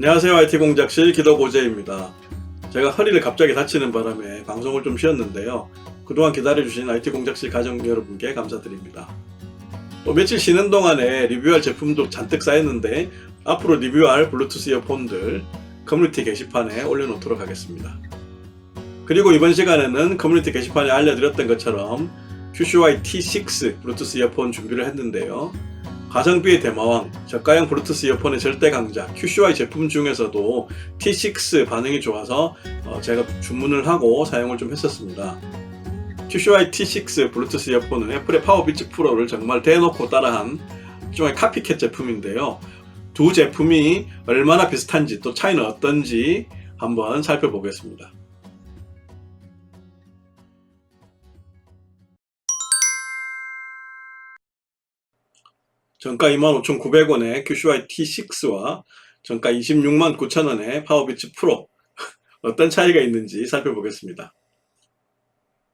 안녕하세요. IT 공작실 기도고재입니다. 제가 허리를 갑자기 다치는 바람에 방송을 좀 쉬었는데요. 그동안 기다려주신 IT 공작실 가족 여러분께 감사드립니다. 또 며칠 쉬는 동안에 리뷰할 제품도 잔뜩 쌓였는데 앞으로 리뷰할 블루투스 이어폰들 커뮤니티 게시판에 올려놓도록 하겠습니다. 그리고 이번 시간에는 커뮤니티 게시판에 알려드렸던 것처럼 QCY T6 블루투스 이어폰 준비를 했는데요. 가성비의 대마왕, 저가형 블루투스 이어폰의 절대 강자 QCY 제품 중에서도 T6 반응이 좋아서 어, 제가 주문을 하고 사용을 좀 했었습니다. QCY T6 블루투스 이어폰은 애플의 파워비치 프로를 정말 대놓고 따라한 일종의 카피캣 제품인데요. 두 제품이 얼마나 비슷한지 또 차이는 어떤지 한번 살펴보겠습니다. 정가 25,900원의 QCY T6와 정가 269,000원의 파워비치 프로 어떤 차이가 있는지 살펴보겠습니다.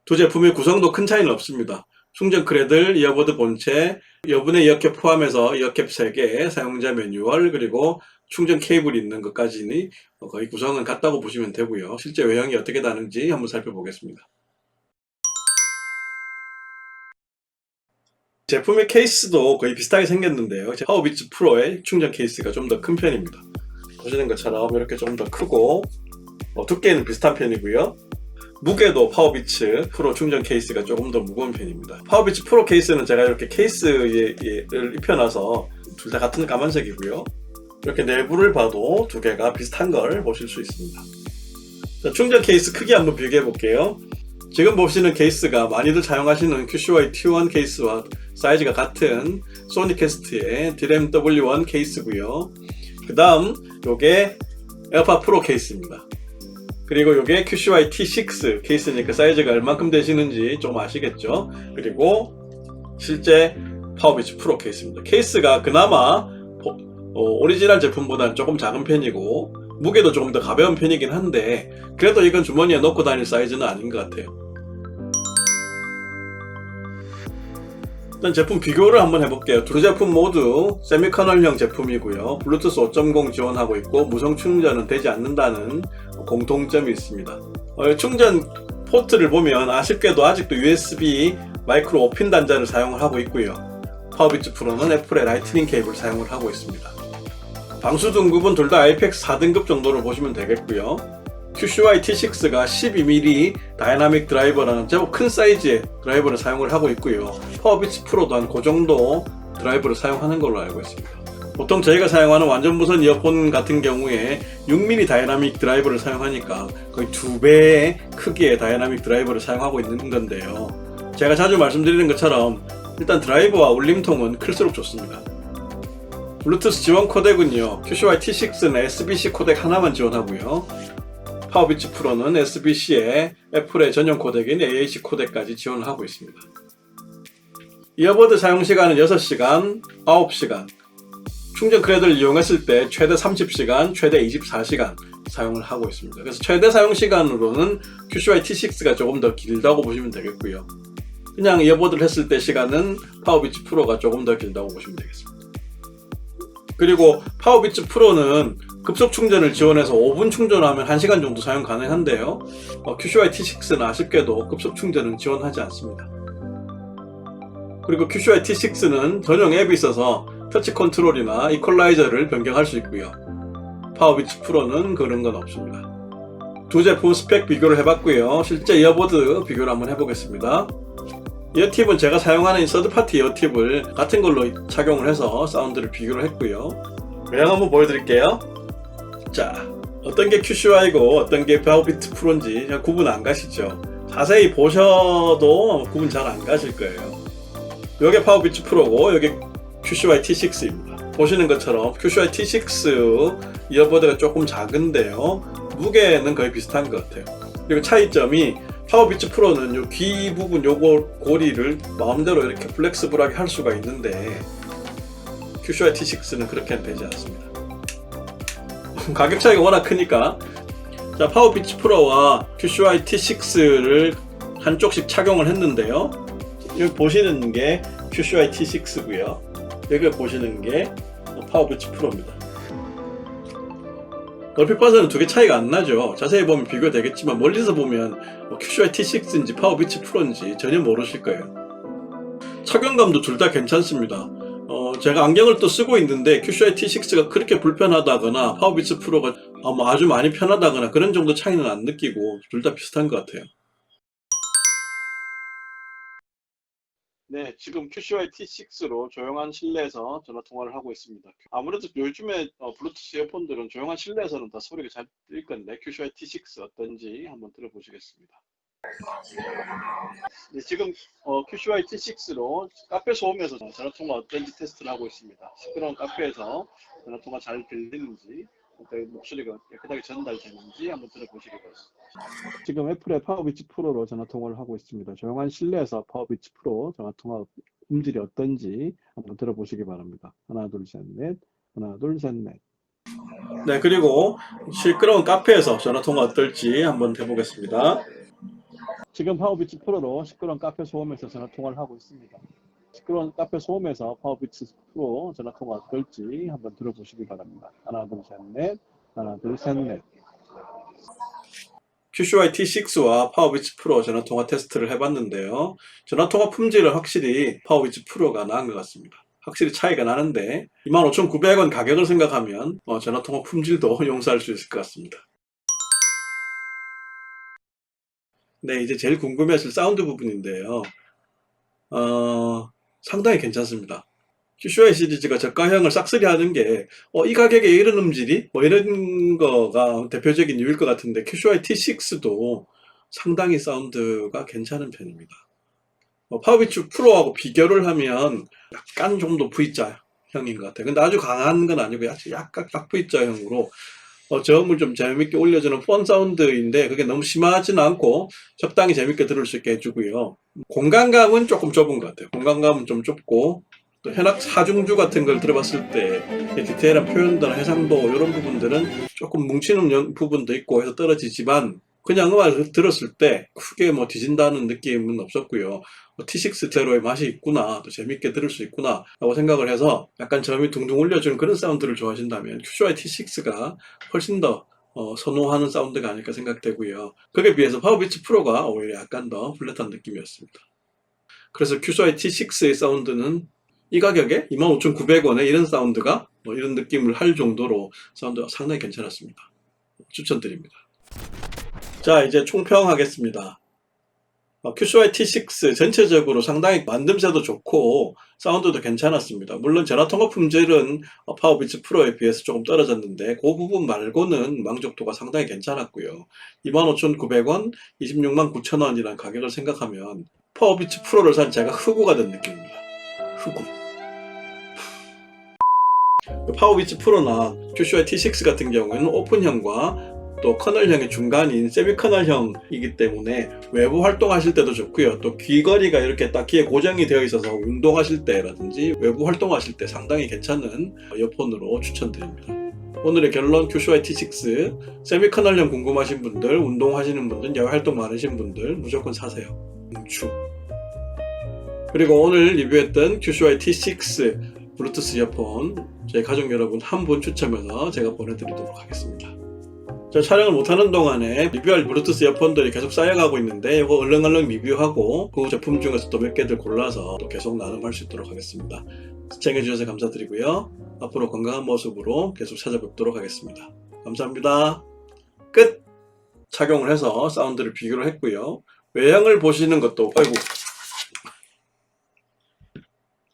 두 제품의 구성도 큰 차이는 없습니다. 충전 크레들, 이어버드 본체, 여분의 이어캡 포함해서 이어캡 3개, 사용자 매뉴얼, 그리고 충전 케이블이 있는 것까지니 거의 구성은 같다고 보시면 되고요. 실제 외형이 어떻게 다른지 한번 살펴보겠습니다. 제품의 케이스도 거의 비슷하게 생겼는데요. 파워비츠 프로의 충전 케이스가 좀 더 큰 편입니다. 보시는 것처럼 이렇게 좀 더 크고 어, 두께는 비슷한 편이고요. 무게도 파워비츠 프로 충전 케이스가 조금 더 무거운 편입니다. 파워비츠 프로 케이스는 제가 이렇게 케이스를 입혀놔서 둘 다 같은 까만색이고요. 이렇게 내부를 봐도 두 개가 비슷한 걸 보실 수 있습니다. 자, 충전 케이스 크기 한번 비교해 볼게요. 지금 보시는 케이스가 많이들 사용하시는 QCY T1 케이스와 사이즈가 같은 소니 캐스트의 디램 W1 케이스고요. 그 다음 요게 에어팟 프로 케이스입니다. 그리고 요게 QCY T6 케이스니까 사이즈가 얼만큼 되시는지 좀 아시겠죠? 그리고 실제 파워비치 프로 케이스입니다. 케이스가 그나마 어, 오리지널 제품보다는 조금 작은 편이고 무게도 조금 더 가벼운 편이긴 한데 그래도 이건 주머니에 넣고 다닐 사이즈는 아닌 것 같아요. 일단 제품 비교를 한번 해볼게요. 두 제품 모두 세미커널형 제품이고요. 블루투스 5.0 지원하고 있고 무선 충전은 되지 않는다는 공통점이 있습니다. 어, 충전 포트를 보면 아쉽게도 아직도 USB 마이크로 5핀 단자를 사용을 하고 있고요. 파워비츠 프로는 애플의 라이트닝 케이블 사용을 하고 있습니다. 방수 등급은 둘 다 IPX 4등급 정도로 보시면 되겠고요. QCY T6가 12mm 다이나믹 드라이버라는 제법 큰 사이즈의 드라이버를 사용을 하고 있고요. 파워비치 프로도 한 그 정도 드라이버를 사용하는 걸로 알고 있습니다. 보통 저희가 사용하는 완전 무선 이어폰 같은 경우에 6mm 다이나믹 드라이버를 사용하니까 거의 두 배의 크기의 다이나믹 드라이버를 사용하고 있는 건데요. 제가 자주 말씀드리는 것처럼 일단 드라이버와 울림통은 클수록 좋습니다. 블루투스 지원 코덱은요. QCY T6는 SBC 코덱 하나만 지원하고요. 파워비치 프로는 SBC에 애플의 전용 코덱인 AAC 코덱까지 지원을 하고 있습니다. 이어버드 사용 시간은 6시간, 9시간. 충전 크레드를 이용했을 때 최대 30시간, 최대 24시간 사용을 하고 있습니다. 그래서 최대 사용 시간으로는 QCY T6가 조금 더 길다고 보시면 되겠고요. 그냥 이어버드를 했을 때 시간은 파워비치 프로가 조금 더 길다고 보시면 되겠습니다. 그리고 파워비치 프로는 급속 충전을 지원해서 5분 충전하면 1시간 정도 사용 가능한데요. 어, QCY T6는 아쉽게도 급속 충전은 지원하지 않습니다. 그리고 QCY T6는 전용 앱이 있어서 터치 컨트롤이나 이퀄라이저를 변경할 수 있고요. 파워비치 프로는 그런 건 없습니다. 두 제품 스펙 비교를 해봤고요. 실제 이어버드 비교를 한번 해보겠습니다. 이어팁은 제가 사용하는 서드파티 이어팁을 같은 걸로 착용을 해서 사운드를 비교를 했고요. 외형 한번 보여드릴게요. 자, 어떤 게 QCY고 어떤 게 파워비트 프로인지 잘 구분 안 가시죠? 자세히 보셔도 구분 잘 안 가실 거예요. 요게 파워비트 프로고 요게 QCY T6입니다. 보시는 것처럼 QCY T6 이어버드가 조금 작은데요. 무게는 거의 비슷한 것 같아요. 그리고 차이점이 파워비츠 프로는 요 귀 부분 요거 고리를 마음대로 이렇게 플렉스블하게 할 수가 있는데 QCY T6는 그렇게는 되지 않습니다. 가격 차이가 워낙 크니까 자 파워비치 프로와 QCY T6를 한쪽씩 착용을 했는데요. 여기 보시는 게 QCY T6고요. 여기 보시는 게 파워비치 프로입니다. 얼핏 봐서는 두 개 차이가 안 나죠. 자세히 보면 비교되겠지만 멀리서 보면 뭐 QCY T6인지 파워비치 프로인지 전혀 모르실 거예요. 착용감도 둘 다 괜찮습니다. 어, 제가 안경을 또 쓰고 있는데 QCY T6가 그렇게 불편하다거나 파워비치 프로가 아주 많이 편하다거나 그런 정도 차이는 안 느끼고 둘 다 비슷한 것 같아요. 네, 지금 QCY T6로 조용한 실내에서 전화 통화를 하고 있습니다. 아무래도 요즘에 어, 블루투스 이어폰들은 조용한 실내에서는 다 소리가 잘 들릴 건데 QCY T6 어떤지 한번 들어보시겠습니다. 네, 지금 어, QCY T6로 카페 소음에서 전화 통화 어떤지 테스트를 하고 있습니다. 시끄러운 카페에서 전화 통화 잘 들리는지 목소리가 깨끗하게 전달되는지 한번 들어보시기 바랍니다. 지금 애플의 파워비치 프로로 전화 통화를 하고 있습니다. 조용한 실내에서 파워비치 프로 전화 통화 음질이 어떤지 한번 들어보시기 바랍니다. 하나, 둘, 셋, 넷. 하나, 둘, 셋, 넷. 네, 그리고 시끄러운 카페에서 전화 통화 어떨지 한번 해보겠습니다. 지금 파워비치 프로로 시끄러운 카페 소음에서 전화 통화를 하고 있습니다. 시끄러운 카페 소음에서 파워비치 프로 전화 통화 어떨지 한번 들어보시기 바랍니다. 하나, 둘, 셋, 넷. 하나, 둘, 셋, 넷. QCY T6와 파워비치 프로 전화 통화 테스트를 해봤는데요. 전화 통화 품질은 확실히 파워비치 프로가 나은 것 같습니다. 확실히 차이가 나는데 25,900원 가격을 생각하면 어, 전화 통화 품질도 용서할 수 있을 것 같습니다. 네, 이제 제일 궁금해하실 사운드 부분인데요. 어, 상당히 괜찮습니다. QCY 시리즈가 저가형을 싹쓸이 하는 게, 어, 이 가격에 이런 음질이? 뭐 이런 거가 대표적인 이유일 것 같은데, QCY T6도 상당히 사운드가 괜찮은 편입니다. 어, 파워비츠 프로하고 비교를 하면 약간 좀 더 V자 형인 것 같아요. 근데 아주 강한 건 아니고 약간 딱 V자형으로 어, 저음을 좀 재밌게 올려주는 폰 사운드인데 그게 너무 심하지는 않고 적당히 재밌게 들을 수 있게 해주고요. 공간감은 조금 좁은 것 같아요. 공간감은 좀 좁고 또 현악 사중주 같은 걸 들어봤을 때 디테일한 표현도나 해상도 이런 부분들은 조금 뭉치는 연- 부분도 있고 해서 떨어지지만 그냥 음악을 들었을 때 크게 뭐 뒤진다는 느낌은 없었고요. T6 제로의 맛이 있구나, 또 재밌게 들을 수 있구나, 라고 생각을 해서 약간 점이 둥둥 울려주는 그런 사운드를 좋아하신다면 QCY T6가 훨씬 더 어, 선호하는 사운드가 아닐까 생각되고요. 그에 비해서 파워비치 프로가 오히려 약간 더 플랫한 느낌이었습니다. 그래서 QCY T6의 사운드는 이 가격에 25,900원에 이런 사운드가 뭐 이런 느낌을 할 정도로 사운드가 상당히 괜찮았습니다. 추천드립니다. 자, 이제 총평하겠습니다. 어, QCY T6 전체적으로 상당히 만듦새도 좋고 사운드도 괜찮았습니다. 물론 전화 통화 품질은 어, 파워비치 프로에 비해서 조금 떨어졌는데 그 부분 말고는 만족도가 상당히 괜찮았고요. 25,900원, 26만 9천원이라는 가격을 생각하면 파워비치 프로를 산 제가 흑우가 된 느낌입니다. 흑우. 파워비치 프로나 QCY T6 같은 경우에는 오픈형과 또 커널형의 중간인 세미 커널형이기 때문에 외부 활동하실 때도 좋고요. 또 귀걸이가 이렇게 딱 귀에 고정이 되어 있어서 운동하실 때라든지 외부 활동하실 때 상당히 괜찮은 이어폰으로 추천드립니다. 오늘의 결론 QCY T6 세미 커널형 궁금하신 분들, 운동하시는 분들, 야외 활동 많으신 분들 무조건 사세요. 응축. 그리고 오늘 리뷰했던 QCY T6 블루투스 이어폰 저희 가족 여러분 한 분 추첨해서 제가 보내드리도록 하겠습니다. 저 촬영을 못하는 동안에 리뷰할 블루투스 이어폰들이 계속 쌓여가고 있는데 이거 얼렁얼렁 리뷰하고 그 제품 중에서 또 몇 개들 골라서 또 계속 나눔할 수 있도록 하겠습니다. 시청해주셔서 감사드리고요. 앞으로 건강한 모습으로 계속 찾아뵙도록 하겠습니다. 감사합니다. 끝! 착용을 해서 사운드를 비교를 했고요. 외형을 보시는 것도 아이고